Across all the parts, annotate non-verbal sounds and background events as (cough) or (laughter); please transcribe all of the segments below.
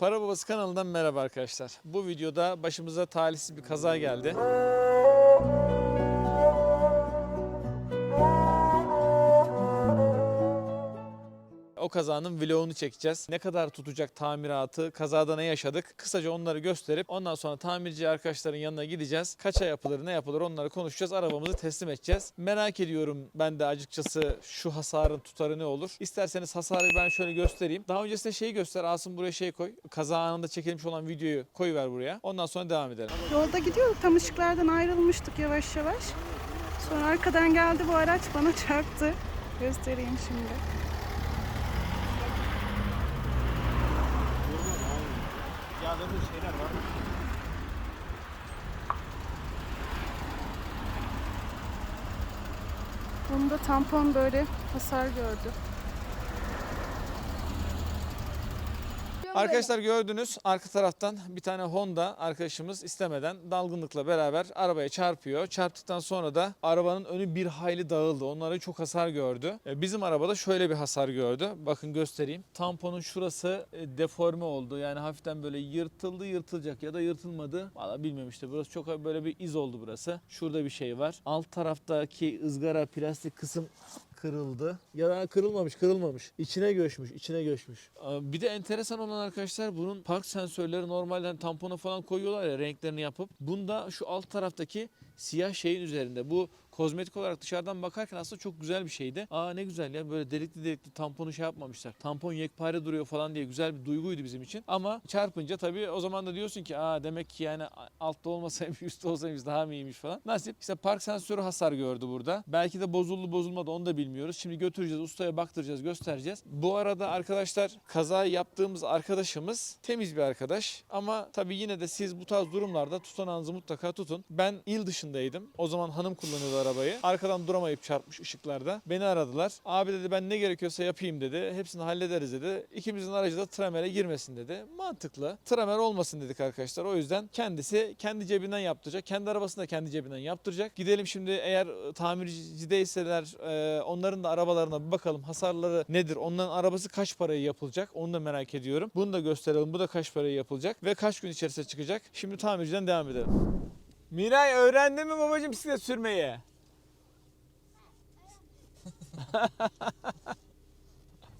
Para Babası kanalından merhaba arkadaşlar. Bu videoda başımıza talihsiz bir kaza geldi. Kazanın vlogunu çekeceğiz. Ne kadar tutacak tamiratı, kazada ne yaşadık? Kısaca onları gösterip ondan sonra tamirci arkadaşların yanına gideceğiz. Kaça yapılır, ne yapılır onları konuşacağız. Arabamızı teslim edeceğiz. Merak ediyorum ben de açıkçası şu hasarın tutarı ne olur? İsterseniz hasarı ben şöyle göstereyim. Daha öncesinde şeyi göster. Asım buraya şey koy. Kaza anında çekilmiş olan videoyu koyuver buraya. Ondan sonra devam edelim. Yolda gidiyorduk tam ışıklardan ayrılmıştık yavaş yavaş. Sonra arkadan geldi bu araç bana çarptı. Göstereyim şimdi. Yağladığımız şeyler var. Bunda tampon böyle hasar gördü. Arkadaşlar gördünüz arka taraftan bir tane Honda arkadaşımız istemeden dalgınlıkla beraber arabaya çarpıyor. Çarptıktan sonra da arabanın önü bir hayli dağıldı. Onlara çok hasar gördü. E, Bizim arabada şöyle bir hasar gördü. Bakın göstereyim. Tamponun şurası e, deforme oldu. Yani hafiften böyle yırtıldı yırtılacak ya da yırtılmadı. Valla bilmiyorum işte burası çok böyle bir iz oldu burası. Şurada bir şey var. Alt taraftaki ızgara plastik kısım kırıldı. Ya kırılmamış, kırılmamış. İçine göçmüş, içine göçmüş. Bir de enteresan olan arkadaşlar bunun park sensörleri normalden tampona falan koyuyorlar ya renklerini yapıp. Bunda şu alt taraftaki siyah şeyin üzerinde. Bu kozmetik olarak dışarıdan bakarken aslında çok güzel bir şeydi. Aa ne güzel ya böyle delikli delikli tamponu şey yapmamışlar. Tampon yekpare duruyor falan diye güzel bir duyguydu bizim için. Ama çarpınca tabii o zaman da diyorsun ki aa demek ki yani altta olmasaymış (laughs) üstte olsaymış daha mı iyiymiş falan. Nasip işte park sensörü hasar gördü burada. Belki de bozuldu bozulmadı onu da bilmiyoruz. Şimdi götüreceğiz ustaya baktıracağız göstereceğiz. Bu arada arkadaşlar kaza yaptığımız arkadaşımız temiz bir arkadaş. Ama tabii yine de siz bu tarz durumlarda tutanağınızı mutlaka tutun. Ben il dışındaydım. O zaman hanım kullanıyordu arabayı. Arkadan duramayıp çarpmış ışıklarda. Beni aradılar. Abi dedi ben ne gerekiyorsa yapayım dedi. Hepsini hallederiz dedi. İkimizin aracı da tramere girmesin dedi. Mantıklı. Tramer olmasın dedik arkadaşlar. O yüzden kendisi kendi cebinden yaptıracak. Kendi arabasını da kendi cebinden yaptıracak. Gidelim şimdi eğer e, tamircideyseler e, onların da arabalarına bir bakalım. Hasarları nedir? Onların arabası kaç paraya yapılacak? Onu da merak ediyorum. Bunu da gösterelim. Bu da kaç paraya yapılacak ve kaç gün içerisinde çıkacak? Şimdi tamirciden devam edelim. Miray öğrendin mi babacığım bisiklet sürmeyi? (laughs)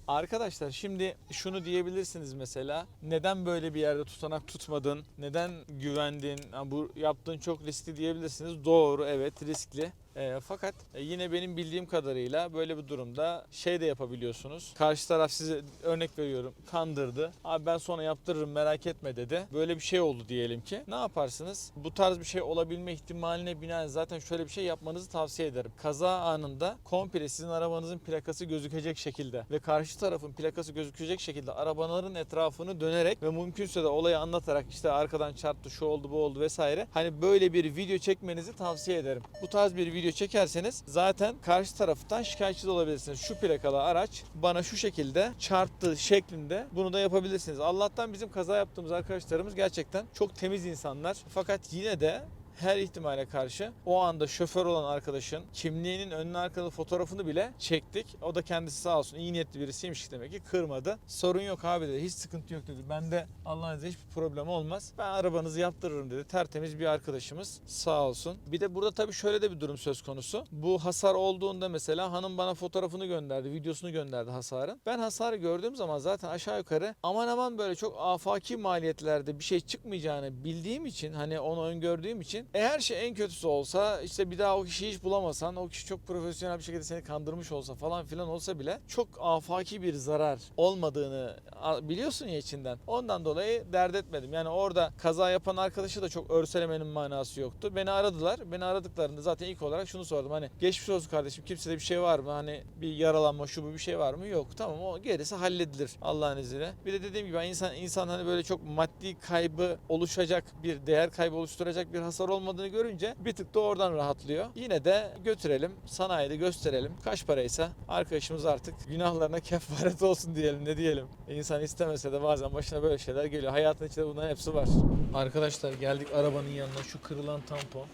Arkadaşlar şimdi şunu diyebilirsiniz mesela. Neden böyle bir yerde tutanak tutmadın? Neden güvendin? Ha, bu yaptığın çok riskli diyebilirsiniz. Doğru evet riskli E, fakat e, yine benim bildiğim kadarıyla böyle bir durumda şey de yapabiliyorsunuz. Karşı taraf size örnek veriyorum kandırdı. Abi ben sonra yaptırırım merak etme dedi. Böyle bir şey oldu diyelim ki. Ne yaparsınız? Bu tarz bir şey olabilme ihtimaline binaen zaten şöyle bir şey yapmanızı tavsiye ederim. Kaza anında komple sizin arabanızın plakası gözükecek şekilde ve karşı tarafın plakası gözükecek şekilde arabaların etrafını dönerek ve mümkünse de olayı anlatarak işte arkadan çarptı şu oldu bu oldu vesaire hani böyle bir video çekmenizi tavsiye ederim. Bu tarz bir video çekerseniz zaten karşı taraftan şikayetçi de olabilirsiniz. Şu plakalı araç bana şu şekilde çarptı şeklinde bunu da yapabilirsiniz. Allah'tan bizim kaza yaptığımız arkadaşlarımız gerçekten çok temiz insanlar. Fakat yine de her ihtimale karşı o anda şoför olan arkadaşın kimliğinin önüne arkalı fotoğrafını bile çektik. O da kendisi sağ olsun iyi niyetli birisiymiş demek ki kırmadı. Sorun yok abi dedi. Hiç sıkıntı yok dedi. Ben de Allah'ın izniyle hiçbir problem olmaz. Ben arabanızı yaptırırım dedi. Tertemiz bir arkadaşımız sağ olsun. Bir de burada tabii şöyle de bir durum söz konusu. Bu hasar olduğunda mesela hanım bana fotoğrafını gönderdi, videosunu gönderdi hasarın. Ben hasarı gördüğüm zaman zaten aşağı yukarı aman aman böyle çok afaki maliyetlerde bir şey çıkmayacağını bildiğim için hani onu öngördüğüm için e her şey en kötüsü olsa işte bir daha o kişiyi hiç bulamasan o kişi çok profesyonel bir şekilde seni kandırmış olsa falan filan olsa bile çok afaki bir zarar olmadığını biliyorsun ya içinden. Ondan dolayı dert etmedim. Yani orada kaza yapan arkadaşı da çok örselemenin manası yoktu. Beni aradılar. Beni aradıklarında zaten ilk olarak şunu sordum. Hani geçmiş olsun kardeşim kimsede bir şey var mı? Hani bir yaralanma şu bu bir şey var mı? Yok. Tamam o gerisi halledilir Allah'ın izniyle. Bir de dediğim gibi insan insan hani böyle çok maddi kaybı oluşacak bir değer kaybı oluşturacak bir hasar olmadığını görünce bir tık da oradan rahatlıyor. Yine de götürelim sanayide gösterelim. Kaç paraysa arkadaşımız artık günahlarına (laughs) kefaret olsun diyelim ne diyelim. İnsan istemese de bazen başına böyle şeyler geliyor. Hayatın içinde bunların hepsi var. Arkadaşlar geldik arabanın yanına şu kırılan tampon.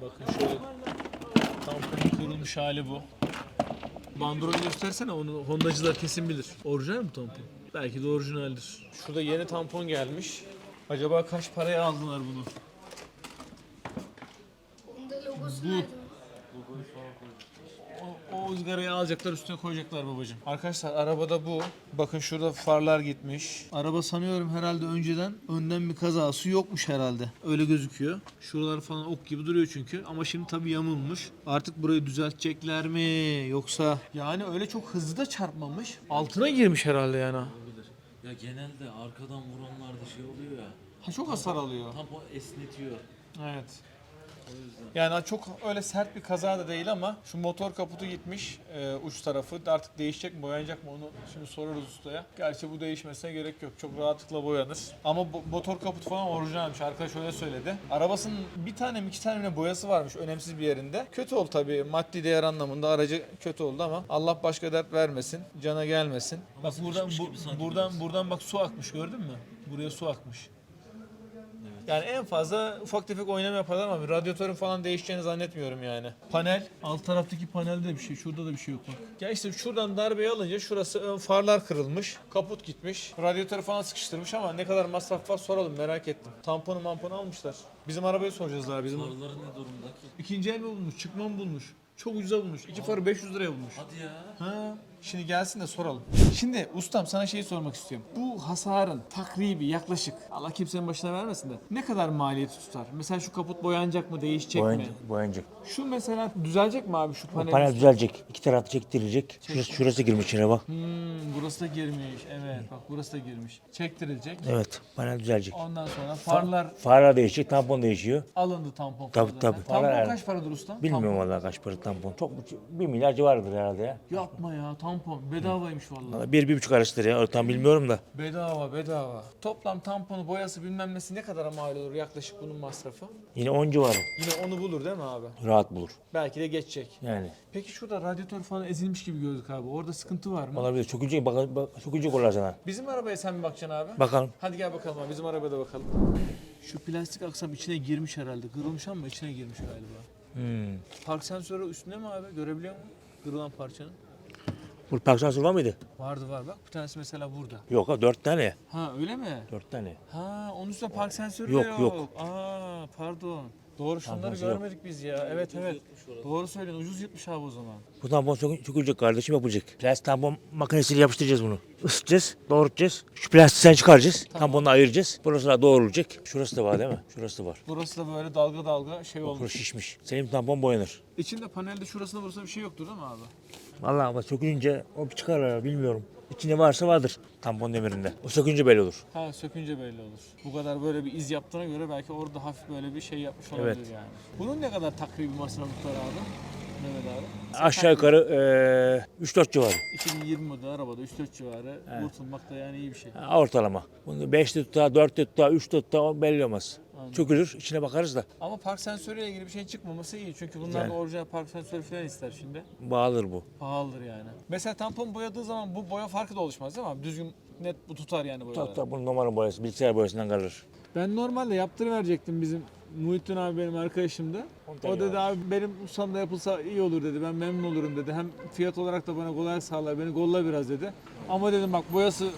Bakın şöyle tamponun kırılmış hali bu. Bandrolü göstersene onu Hondacılar kesin bilir. Orijinal mi tampon? Belki de orijinaldir. Şurada yeni tampon gelmiş. Acaba kaç paraya aldılar bunu? Bu. O, o ızgarayı alacaklar üstüne koyacaklar babacığım. Arkadaşlar arabada bu. Bakın şurada farlar gitmiş. Araba sanıyorum herhalde önceden önden bir kazası yokmuş herhalde. Öyle gözüküyor. Şuralar falan ok gibi duruyor çünkü. Ama şimdi tabii yamulmuş. Artık burayı düzeltecekler mi? Yoksa yani öyle çok hızlı da çarpmamış. Altına girmiş herhalde yani. Olabilir. Ya genelde arkadan vuranlarda şey oluyor ya. Ha çok hasar alıyor. Tampon esnetiyor. Evet. Yani çok öyle sert bir kaza da değil ama şu motor kaputu gitmiş e, uç tarafı. Artık değişecek mi boyanacak mı onu şimdi sorarız ustaya. Gerçi bu değişmesine gerek yok. Çok rahatlıkla boyanır. Ama bu, motor kaputu falan orijinalmiş. Arkadaş öyle söyledi. Arabasının bir tane mi iki tane mi boyası varmış önemsiz bir yerinde. Kötü oldu tabii. Maddi değer anlamında aracı kötü oldu ama Allah başka dert vermesin. Cana gelmesin. Bak buradan bu, buradan buradan bak su akmış gördün mü? Buraya su akmış. Yani en fazla ufak tefek oynama yaparlar ama bir radyatörün falan değişeceğini zannetmiyorum yani. Panel, alt taraftaki panelde de bir şey, şurada da bir şey yok bak. Ya işte şuradan darbeyi alınca şurası ön farlar kırılmış, kaput gitmiş, radyatörü falan sıkıştırmış ama ne kadar masraf var soralım merak ettim. Tamponu mamponu almışlar. Bizim arabayı soracağız daha bizim. Farları ne durumda ki? İkinci el mi bulmuş, çıkma mı bulmuş? Çok ucuza bulmuş. İki farı 500 liraya bulmuş. Hadi ya. Ha, şimdi gelsin de soralım. Şimdi ustam sana şeyi sormak istiyorum. Bu hasarın takribi yaklaşık Allah kimsenin başına vermesin de ne kadar maliyeti tutar? Mesela şu kaput boyanacak mı, değişecek mi? Boyanacak. boyanacak. Şu mesela düzelecek mi abi şu panel? Panel düzelecek. İki tarafı çektirilecek. Şurası, şurası girmiş içine bak. Hmm, burası da girmiş. Evet bak burası da girmiş. Çektirilecek. Evet. Panel düzelecek. Ondan sonra farlar Farlar değişecek. Tampon değişiyor. alındı tampon. Tabii, farlardan. tabii. Tampon Farlar- kaç paradır usta? Bilmiyorum vallahi kaç para tampon. Çok bir milyar civarıdır herhalde ya. Yapma ya tampon. Bedavaymış vallahi. Bir, bir buçuk arasıdır ya. Tam bilmiyorum da. Bedava bedava. Toplam tamponu boyası bilmem nesi ne kadara mal olur yaklaşık bunun masrafı? Yine 10 civarı. Yine onu bulur değil mi abi? Rahat bulur. Belki de geçecek. Yani. Peki şurada radyatör falan ezilmiş gibi gördük abi. Orada sıkıntı var mı? Olabilir. Çok ince, bak, bak, çok ince kollar sana. Bizim arabaya sen mi bakacaksın abi? Bakalım. Hadi gel bakalım abi bizim arabaya da bakalım. Şu plastik aksam içine girmiş herhalde. Kırılmış ama içine girmiş galiba. Hmm. Park sensörü üstünde mi abi? Görebiliyor musun? Kırılan parçanın. Bu park sensörü var mıydı? Vardı var bak. Bir tanesi mesela burada. Yok ha dört tane. Ha öyle mi? Dört tane. Ha onun üstünde park sensörü Yok, de yok. yok. Aa pardon. Doğru şunları sensörü yok. görmedik biz ya. Evet evet. Doğru söylüyorsun. Ucuz yırtmış abi o zaman. Bu tampon çok, sökülecek kardeşim yapılacak. Plastik tampon makinesiyle yapıştıracağız bunu. Isıtacağız, doğrultacağız. Şu plastiği çıkaracağız. Tamponu ayıracağız. Burası da doğrulacak. Şurası da var değil mi? Şurası da var. Burası da böyle dalga dalga şey Burası olmuş. şişmiş. Senin tampon boyanır. İçinde panelde şurasında burasında bir şey yoktur değil mi abi? Vallahi ama sökünce o çıkar ya, bilmiyorum. İçinde varsa vardır tampon demirinde. O sökünce belli olur. Ha sökünce belli olur. Bu kadar böyle bir iz yaptığına göre belki orada hafif böyle bir şey yapmış olabilir Evet. yani. Bunun ne kadar takribi masrafı tutar abi? Mehmet abi. Aşağı yukarı eee 3-4 civarı. 2020 model arabada 3-4 civarı kurtulmak da yani iyi bir şey. Ha, ortalama. Bunu 5 tutar, 4 tutar, 3 tutar o belli olmaz. Anladım. Çökülür, içine bakarız da. Ama park sensörüyle ilgili bir şey çıkmaması iyi. Çünkü bunlar Yani. da orijinal park sensörü falan ister şimdi. Bağlıdır bu. Pahalıdır yani. Mesela tampon boyadığı zaman bu boya farkı da oluşmaz değil mi? Düzgün net bu tutar yani boyaları. Tabii tabii bunun numara boyası, bilgisayar boyasından kalır. Ben normalde yaptırıverecektim bizim Muhittin abi benim arkadaşımdı. Ondan O dedi ya. abi benim ustamda yapılsa iyi olur dedi. Ben memnun olurum dedi. Hem fiyat olarak da bana kolay sağlar. Beni golla biraz dedi. Ama dedim bak boyası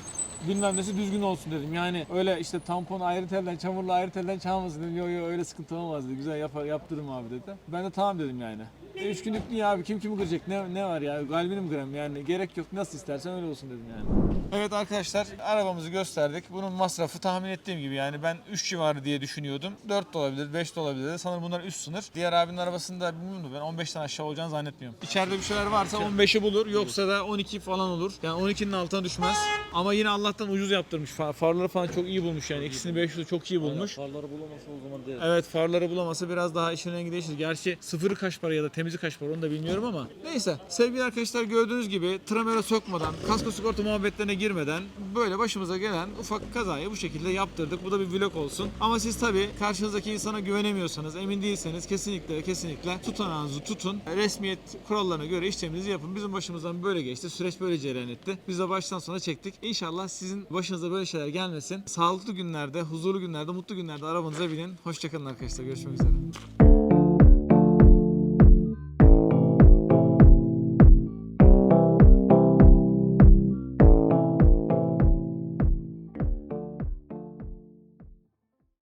bilmem nesi düzgün olsun dedim. Yani öyle işte tampon ayrı telden, çamurlu ayrı telden çalmasın dedim. Yok yok öyle sıkıntı olmaz dedi. Güzel yapar, yaptırırım abi dedi. Ben de tamam dedim yani. Üç günlük niye abi kim kimi kıracak ne, ne var ya kalbini mi kıram yani gerek yok nasıl istersen öyle olsun dedim yani. Evet arkadaşlar arabamızı gösterdik. Bunun masrafı tahmin ettiğim gibi yani ben 3 civarı diye düşünüyordum. 4 de olabilir 5 de olabilir. Sanırım bunlar üst sınır. Diğer abinin arabasında bilmiyorum da ben 15'ten aşağı olacağını zannetmiyorum. İçeride bir şeyler varsa 15'i bulur yoksa da 12 falan olur. Yani 12'nin altına düşmez. Ama yine Allah'tan ucuz yaptırmış. Far- Farları falan çok iyi bulmuş yani. İkisini 500'ü çok iyi bulmuş. Farları bulamasa o zaman değil. Evet farları bulamasa biraz daha işin rengi değişir. Gerçi sıfırı kaç para ya da temizi kaç para onu da bilmiyorum ama. Neyse sevgili arkadaşlar gördüğünüz gibi tramera sokmadan, kasko sigorta muhabbetlerine girmeden böyle başımıza gelen ufak kazayı bu şekilde yaptırdık. Bu da bir vlog olsun. Ama siz tabii karşınızdaki insana güvenemiyorsanız, emin değilseniz kesinlikle kesinlikle tutanağınızı tutun. Resmiyet kurallarına göre işleminizi yapın. Bizim başımızdan böyle geçti. Süreç böyle cereyan etti. Biz de baştan sona çektik. İnşallah sizin başınıza böyle şeyler gelmesin. Sağlıklı günlerde, huzurlu günlerde, mutlu günlerde arabanıza binin. Hoşçakalın arkadaşlar. Görüşmek üzere.